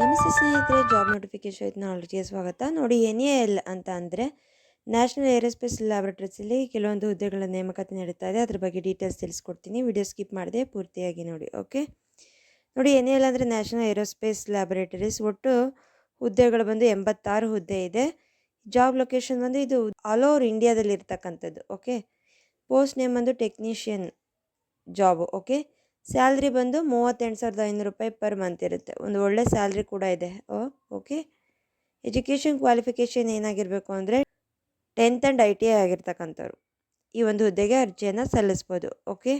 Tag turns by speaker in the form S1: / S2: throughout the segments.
S1: ನಮಸ್ತೆ ಸ್ನೇಹಿತರೆ job notification ಟೆಕ್ನಾಲಜಿಗೆ ಸ್ವಾಗತ. ನೋಡಿ, ಎನ್ ಎ ಎಲ್ ಅಂತ ಅಂದರೆ ನ್ಯಾಷನಲ್ ಏರೋಸ್ಪೇಸ್ ಲ್ಯಾಬ್ರೇಟರೀಸಲ್ಲಿ ಕೆಲವೊಂದು ಹುದ್ದೆಗಳ ನೇಮಕಾತಿ ನಡೀತಾ ಇದೆ. ಅದ್ರ ಬಗ್ಗೆ ಡೀಟೇಲ್ಸ್ ತಿಳಿಸ್ಕೊಡ್ತೀನಿ. ವಿಡಿಯೋ ಸ್ಕಿಪ್ ಮಾಡಿದೆ ಪೂರ್ತಿಯಾಗಿ ನೋಡಿ ಓಕೆ ನೋಡಿ, ಎನ್ ಎ ಎಲ್ ಅಂದರೆ ನ್ಯಾಷನಲ್ ಏರೋಸ್ಪೇಸ್ ಲ್ಯಾಬೊರೇಟರೀಸ್ ಒಟ್ಟು ಹುದ್ದೆಗಳು ಬಂದು ಎಂಬತ್ತಾರು ಹುದ್ದೆ ಇದೆ. ಜಾಬ್ ಲೊಕೇಶನ್ ಬಂದು ಇದು ಆಲ್ ಓವರ್ ಇಂಡಿಯಾದಲ್ಲಿ ಇರ್ತಕ್ಕಂಥದ್ದು ಓಕೆ ಪೋಸ್ಟ್ ನೇಮ್ ಬಂದು ಟೆಕ್ನಿಷಿಯನ್ ಜಾಬು ಓಕೆ ಸ್ಯಾಲ್ರಿ ಬಂದು ಮೂವತ್ತೆಂಟು ಸಾವಿರದ ಐನೂರು ರೂಪಾಯಿ ಪರ್ ಮಂತ್ ಇರುತ್ತೆ. ಒಂದು ಒಳ್ಳೆ ಸ್ಯಾಲ್ರಿ ಕೂಡ ಇದೆ. ಓಕೆ. ಎಜುಕೇಷನ್ ಕ್ವಾಲಿಫಿಕೇಷನ್ ಏನಾಗಿರಬೇಕು ಅಂದರೆ tenth and I T I ಆಗಿರ್ತಕ್ಕಂಥವ್ರು. ಈ ಒಂದು ಹುದ್ದೆಗೆ ಅರ್ಜಿಯನ್ನು ಸಲ್ಲಿಸ್ಬೋದು. ಓಕೆ.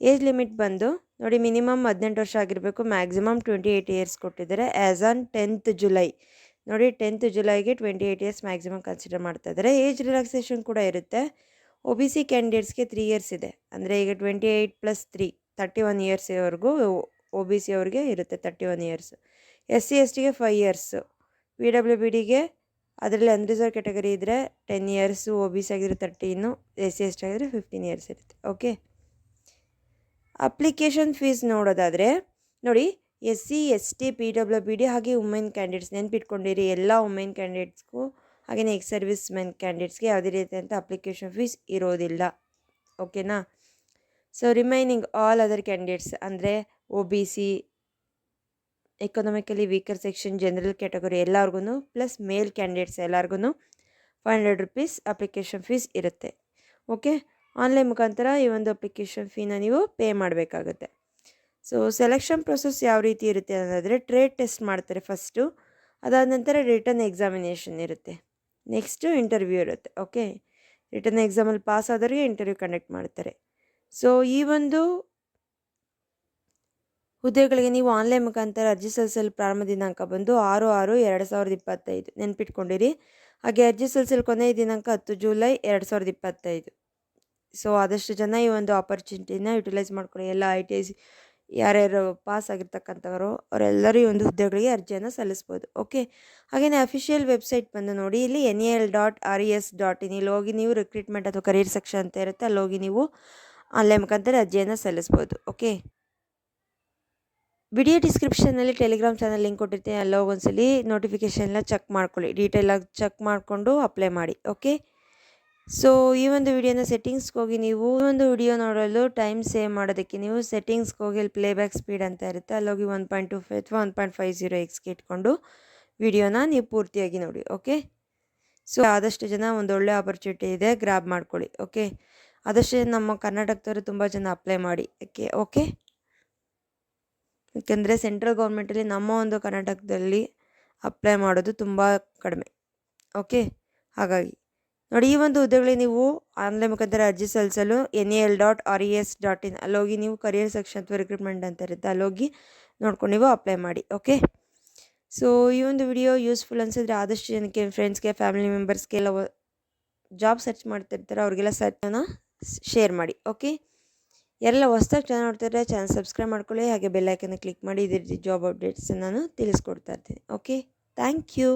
S1: ಏಜ್ ಲಿಮಿಟ್ ಬಂದು ನೋಡಿ ಮಿನಿಮಮ್ ಹದಿನೆಂಟು ವರ್ಷ ಆಗಿರಬೇಕು. ಮ್ಯಾಕ್ಸಿಮಮ್ ಟ್ವೆಂಟಿ ಏಯ್ಟ್ ಇಯರ್ಸ್ ಕೊಟ್ಟಿದ್ದಾರೆ. As on tenth July. ನೋಡಿ tenth ಜುಲೈಗೆ twenty eight years maximum consider ಮಾಡ್ತಾ ಇದ್ದಾರೆ. ಏಜ್ ರಿಲ್ಯಾಕ್ಸೇಷನ್ ಕೂಡ ಇರುತ್ತೆ. ಒ ಬಿ ಸಿ ಕ್ಯಾಂಡಿಡೇಟ್ಸ್ಗೆ ತ್ರೀ ಇಯರ್ಸ್ ಇದೆ. ಅಂದರೆ ಈಗ twenty eight plus three. Thirty one ಇಯರ್ಸ್ವರೆಗೂ O B C ಅವ್ರಿಗೆ ಇರುತ್ತೆ thirty one years. S C, S ಟಿಗೆ five years. P W B ಡಿಗೆ ಅದರಲ್ಲಿ ಅನ್ರಿಸರ್ವ್ ಕ್ಯಾಟಗರಿ ಇದ್ದರೆ ten years O B C ಆಗಿದ್ರೆ thirteen, S C, S T ಆಗಿದ್ರೆ fifteen years ಇರುತ್ತೆ. Okay? Application fees ನೋಡೋದಾದರೆ ನೋಡಿ S C, S T, P W B D ಹಾಗೆ ವುಮೆನ್ ಕ್ಯಾಂಡಿಡೇಟ್ಸ್ ನೆನ್ಪಿಟ್ಕೊಂಡಿರಿ. ಎಲ್ಲ ವುಮೆನ್ ಕ್ಯಾಂಡಿಡೇಟ್ಸ್ಗೂ ಹಾಗೆಯೇ ಎಕ್ಸ್ ಸರ್ವಿಸ್ ಮೆನ್ ಕ್ಯಾಂಡಿಡೇಟ್ಸ್ಗೆ ಯಾವುದೇ ರೀತಿಯಂಥ ಅಪ್ಲಿಕೇಶನ್ ಫೀಸ್ ಇರೋದಿಲ್ಲ. ಓಕೆನಾ? So remaining all other candidates ಅಂದರೆ O B C economically weaker section general category ಎಲ್ಲರಿಗೂ ಪ್ಲಸ್ ಮೇಲ್ ಕ್ಯಾಂಡಿಡೇಟ್ಸ್ ಎಲ್ಲರಿಗೂ five hundred rupees application fees ಇರುತ್ತೆ. ಓಕೆ ಆನ್ಲೈನ್ ಮುಖಾಂತರ ಈ ಒಂದು ಅಪ್ಲಿಕೇಶನ್ ಫೀನ ನೀವು ಪೇ ಮಾಡಬೇಕಾಗುತ್ತೆ. ಸೊ ಸೆಲೆಕ್ಷನ್ ಪ್ರೊಸೆಸ್ ಯಾವ ರೀತಿ ಇರುತ್ತೆ ಅನ್ನೋದಾದರೆ ಟ್ರೇಡ್ ಟೆಸ್ಟ್ ಮಾಡ್ತಾರೆ ಫಸ್ಟು ಅದಾದ ನಂತರ ರಿಟರ್ನ್ ಎಕ್ಸಾಮಿನೇಷನ್ ಇರುತ್ತೆ. ನೆಕ್ಸ್ಟು ಇಂಟರ್ವ್ಯೂ ಇರುತ್ತೆ. ಓಕೆ ರಿಟರ್ನ್ ಎಕ್ಸಾಮಲ್ಲಿ ಪಾಸ್ ಆದವ್ರಿಗೆ ಇಂಟರ್ವ್ಯೂ ಕಂಡಕ್ಟ್ ಮಾಡ್ತಾರೆ. ಸೊ ಈ ಒಂದು ಹುದ್ದೆಗಳಿಗೆ ನೀವು ಆನ್ಲೈನ್ ಮುಖಾಂತರ ಅರ್ಜಿ ಸಲ್ಲಿಸಲು ಪ್ರಾರಂಭ ದಿನಾಂಕ ಬಂದು ಆರು ಆರು ಎರಡು ಸಾವಿರದ ಇಪ್ಪತ್ತೈದು. ನೆನ್ಪಿಟ್ಕೊಂಡಿರಿ. ಹಾಗೆ ಅರ್ಜಿ ಸಲ್ಲಿಸಲು ಕೊನೆಯ ದಿನಾಂಕ ಹತ್ತು ಜುಲೈ ಎರಡು ಸಾವಿರದ ಇಪ್ಪತ್ತೈದು. ಸೊ ಆದಷ್ಟು ಜನ ಈ ಒಂದು ಆಪರ್ಚುನಿಟಿನ ಯುಟಿಲೈಸ್ ಮಾಡ್ಕೊಳ್ಳಿ. ಎಲ್ಲ ಐ ಟಿ ಯಾರು ಯಾರ್ಯಾರು ಪಾಸ್ ಆಗಿರ್ತಕ್ಕಂಥವರು, ಅವರೆಲ್ಲರೂ ಈ ಒಂದು ಹುದ್ದೆಗಳಿಗೆ ಅರ್ಜಿಯನ್ನು ಸಲ್ಲಿಸ್ಬೋದು. ಓಕೆ ಹಾಗೆಯೇ ಅಫಿಷಿಯಲ್ ವೆಬ್ಸೈಟ್ ಬಂದು ನೋಡಿ. ಇಲ್ಲಿ N L dot R E S dot in ಇಲ್ಲಿ ಹೋಗಿ ನೀವು ರಿಕ್ರೂಟ್ಮೆಂಟ್ ಅಥವಾ ಕರಿಯರ್ ಸೆಕ್ಷನ್ ಅಂತ ಇರುತ್ತೆ. ಅಲ್ಲಿ ಹೋಗಿ ನೀವು ಆನ್ಲೈನ್ ಮುಖಾಂತರ ಅರ್ಜಿಯನ್ನು ಸಲ್ಲಿಸ್ಬೋದು ಓಕೆ ವಿಡಿಯೋ ಡಿಸ್ಕ್ರಿಪ್ಷನಲ್ಲಿ ಟೆಲಿಗ್ರಾಮ್ ಚಾನಲ್ ಲಿಂಕ್ ಕೊಟ್ಟಿರ್ತೀನಿ, ಅಲ್ಲಿ ಒಂದ್ಸಲಿ ನೋಟಿಫಿಕೇಷನ್ ಎಲ್ಲ ಚೆಕ್ ಮಾಡ್ಕೊಳ್ಳಿ ಡೀಟೇಲಾಗಿ ಚೆಕ್ ಮಾಡಿಕೊಂಡು ಅಪ್ಲೈ ಮಾಡಿ ಓಕೆ ಸೊ ಈ ಒಂದು ವಿಡಿಯೋನ ಸೆಟ್ಟಿಂಗ್ಸ್ಗೆ ಹೋಗಿ ನೀವು, ಈ ಒಂದು ವಿಡಿಯೋ ನೋಡಲು ಟೈಮ್ ಸೇವ್ ಮಾಡೋದಕ್ಕೆ ನೀವು ಸೆಟ್ಟಿಂಗ್ಸ್ಗೆ ಹೋಗಿ ಅಲ್ಲಿ ಪ್ಲೇಬ್ಯಾಕ್ ಸ್ಪೀಡ್ ಅಂತ ಇರುತ್ತೆ, ಅಲ್ಲೋಗಿ ಒನ್ ಪಾಯಿಂಟ್ ಟು ಫೈ ಅಥವಾ ಒನ್ ಪಾಯಿಂಟ್ ಫೈವ್ ಜೀರೋ ಎಕ್ಸ್ಗೆ ಇಟ್ಕೊಂಡು ವಿಡಿಯೋನ ನೀವು ಪೂರ್ತಿಯಾಗಿ ನೋಡಿ ಓಕೆ ಸೊ ಆದಷ್ಟು ಜನ ಒಂದೊಳ್ಳೆ ಆಪರ್ಚುನಿಟಿ ಇದೆ ಗ್ರ್ಯಾಬ್ ಮಾಡ್ಕೊಳ್ಳಿ ಓಕೆ ಆದಷ್ಟು ನಮ್ಮ ಕರ್ನಾಟಕದವರು ತುಂಬ ಜನ ಅಪ್ಲೈ ಮಾಡಿ. ಓಕೆ ಓಕೆ ಯಾಕೆಂದರೆ ಸೆಂಟ್ರಲ್ ಗೌರ್ಮೆಂಟಲ್ಲಿ ನಮ್ಮ ಒಂದು ಕರ್ನಾಟಕದಲ್ಲಿ ಅಪ್ಲೈ ಮಾಡೋದು ತುಂಬ ಕಡಿಮೆ. ಓಕೆ ಹಾಗಾಗಿ ನೋಡಿ ಈ ಒಂದು ಹುದ್ದೆಗಳಿಗೆ ನೀವು ಆನ್ಲೈನ್ ಮುಖಾಂತರ ಅರ್ಜಿ ಸಲ್ಲಿಸಲು N A L dot R E S dot in ಅಲ್ಲೋಗಿ ನೀವು ಕರಿಯರ್ ಸೆಕ್ಷನ್ ಅಥವಾ ರಿಕ್ರೂಟ್ಮೆಂಟ್ ಅಂತ ಇರುತ್ತೆ ಅಲ್ಲೋಗಿ ನೋಡ್ಕೊಂಡು ನೀವು ಅಪ್ಲೈ ಮಾಡಿ ಓಕೆ ಸೊ ಈ ಒಂದು ವಿಡಿಯೋ ಯೂಸ್ಫುಲ್ ಅನಿಸಿದ್ರೆ ಆದಷ್ಟು ಜನಕ್ಕೆ ಫ್ರೆಂಡ್ಸ್ಗೆ ಫ್ಯಾಮಿಲಿ ಮೆಂಬರ್ಸ್ಗೆಲ್ಲ ಜಾಬ್ ಸರ್ಚ್ ಮಾಡ್ತಿರ್ತಾರೆ, ಅವ್ರಿಗೆಲ್ಲ ಸರ್ಚನ್ನು ಶೇರ್ ಮಾಡಿ ಓಕೆ ಎಲ್ಲ ಹೊಸ್ದಾಗಿ ಚಾನಲ್ ನೋಡ್ತಿದ್ರೆ ಚಾನಲ್ ಸಬ್ಸ್ಕ್ರೈಬ್ ಮಾಡ್ಕೊಳ್ಳಿ, ಹಾಗೆ ಬೆಲ್ಲೈಕನ್ನು ಕ್ಲಿಕ್ ಮಾಡಿ ಇದೇ ರೀತಿ ಜಾಬ್ ಅಪ್ಡೇಟ್ಸ್ ನಾನು ತಿಳಿಸ್ಕೊಡ್ತಾ ಇರ್ತೀನಿ ಓಕೆ ಥ್ಯಾಂಕ್ ಯು